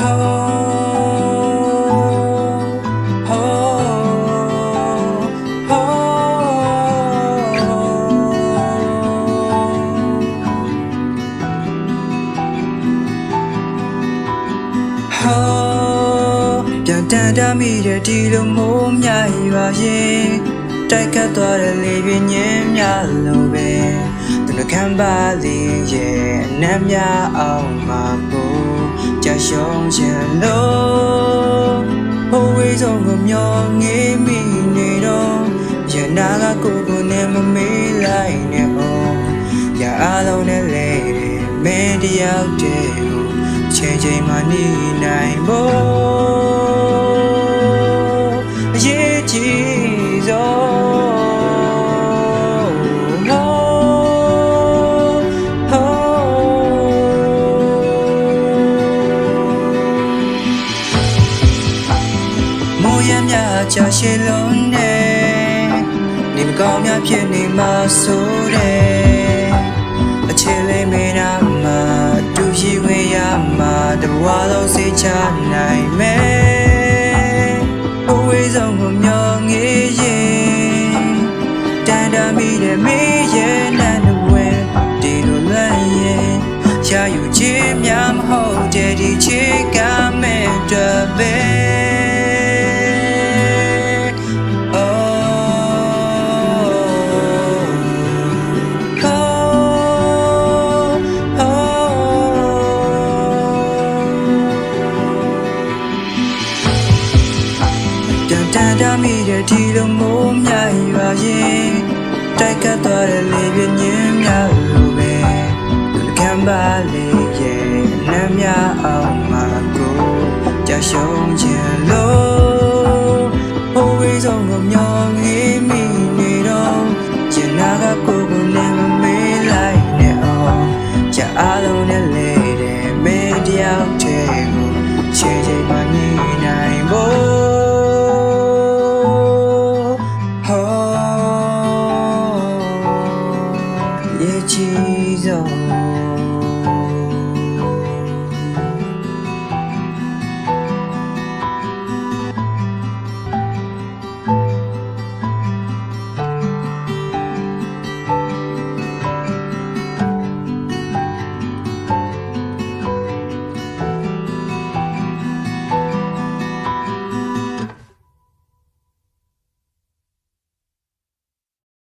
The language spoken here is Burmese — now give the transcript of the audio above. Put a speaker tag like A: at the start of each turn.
A: ဟာပြန်တန်တမိတဲ့ဒီလိုမိုးမြရွာရင်တိုက်ကတ်သွားတဲ့လေပြင်းညင်းများလို့ပဲသူတို့ခံပါလေရဲ့အနမ်းများအောင်မှာဖို့ ကြာရှုံးချင်လို့ဟိုဝေးဆုံးကိုမျောငေးမိနေတော့ရနာကကိုကိုနဲ့မမေးလိုက်နဲ့အောင်ရအားလုံးနဲ့လေမင်းတယောက်တည်းကို ရမြချာရှည်လုံးနဲ့နေမကောင်းများဖြစ်နေမှာဆိုတဲ့အခြေလေးမင်းနာမှာတူရှိဝင်ရမှာတဘွားလုံးစိတ်ချနိုင်မယ်အဝေးဆုံးကိုမျောငေးရင်တန်တာမိတဲ့မေးရဲ့နန်း တန်တန်တမိတဲ့ဒီလိုမိုးမြရွာရင်တိုက်ကတ်သွားတဲ့လေပြင်းညင်းများလိုပဲသူခံပါလေရဲ့နမ်းများအောင် Jesus.